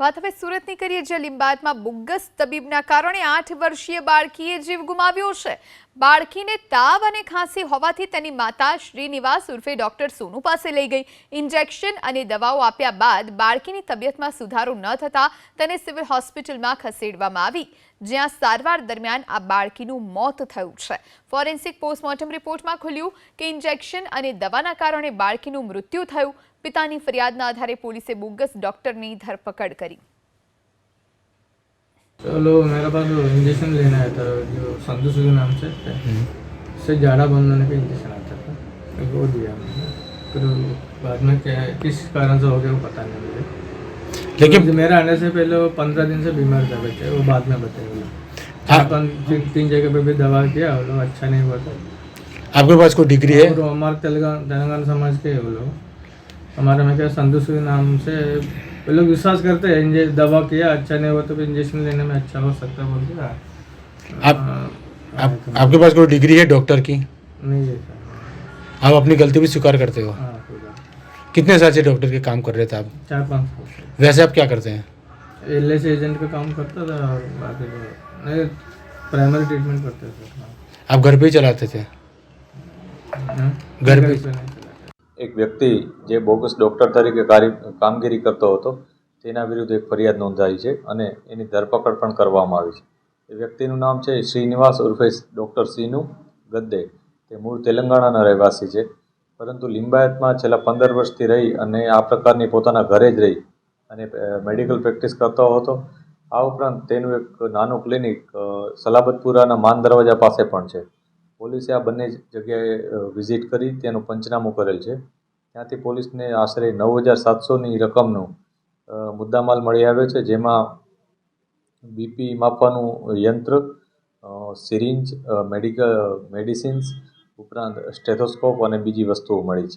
વાત હવે સુરતની કરીએ જે લીંબાદમાં બોગસ તબીબના કારણે આઠ વર્ષીય બાળકીએ જીવ ગુમાવ્યો છે. બાળકીને તાવ અને ખાંસી હોવાથી તેની માતા શ્રીનિવાસ ઉર્ફે ડોક્ટર સોનુ પાસે લઈ ગઈ. ઇન્જેક્શન અને દવાઓ આપ્યા બાદ બાળકીની તબિયતમાં સુધારો ન થતાં તેને સિવિલ હોસ્પિટલમાં ખસેડવામાં આવી. જ્યાં સારવાર દરમિયાન આ બાળકીનું મોત થયું છે. ફોરેન્સિક પોસ્ટમોર્ટમ રિપોર્ટમાં ખુલ્યું કે ઇન્જેક્શન અને દવાના કારણે બાળકીનું મૃત્યુ થયું. પિતાની ફરિયાદના આધારે પોલીસે બોગસ ડોક્ટરની ધરપકડ કરી. चलो मेरे पास वो इंजेक्शन लेना आया था जो संधु सुधु नाम से उससे जाड़ा बंद होने का इंजेक्शन आता था। तो वो दिया मैंने। फिर बाद में क्या है किस कारण से हो गया वो पता नहीं मुझे। लेकिन तो मेरे आने से पहले वो पंद्रह दिन से बीमार था बच्चे वो बाद में बताए लोग तीन जगह पे भी दवा किया वो लोग अच्छा नहीं हुआ था। आपके पास कोई डिग्री है? हमारे तेलंगाना तेलंगाना समाज के वो लोग। हमारे में क्या सुधु नाम से वो लोग विश्वास करते हैं दवा किया अच्छा नहीं हुआ तो फिर इंजेक्शन लेने में अच्छा हो सकता है बोल के। आप- हाँ, आप, आपके पास कोई डिग्री है डॉक्टर की? नहीं है सर। आप अपनी गलती भी स्वीकार करते हो? हाँ कितने साल से डॉक्टर के काम कर रहे थे आप? चार पाँच साल वैसे आप क्या करते हैं? एल एजेंट का काम करता था और बाकी प्राइमरी ट्रीटमेंट करते थे। आप घर पे ही चलाते थे? हाँ? घर पे-। એક વ્યક્તિ જે બોગસ ડૉક્ટર તરીકે કામગીરી કરતો હતો, તેના વિરુદ્ધ એક ફરિયાદ નોંધાઈ છે અને એની ધરપકડ પણ કરવામાં આવી છે. એ વ્યક્તિનું નામ છે શ્રીનિવાસ ઉર્ફે ડૉક્ટર સીનુ ગદ્દે. તે મૂળ તેલંગાણાના રહેવાસી છે, પરંતુ લિંબાયતમાં છેલ્લા પંદર વર્ષથી રહી અને આ પ્રકારની પોતાના ઘરે જ રહી અને મેડિકલ પ્રેક્ટિસ કરતો હતો. આ ઉપરાંત તેનું એક નાનું ક્લિનિક સલાબતપુરાના માન દરવાજા પાસે પણ છે. પોલીસે આ બંને જગ્યાએ વિઝિટ કરી, તેનું પંચનામું કરેલ છે. ત્યાંથી પોલીસને આશરે નવ હજાર સાતસોની રકમનું મુદ્દામાલ મળી આવ્યો છે, જેમાં બીપી માપવાનું યંત્ર સિરિંજ મેડિકલ મેડિસિન્સ ઉપરાંત સ્ટેથોસ્કોપ અને બીજી વસ્તુઓ મળી છે.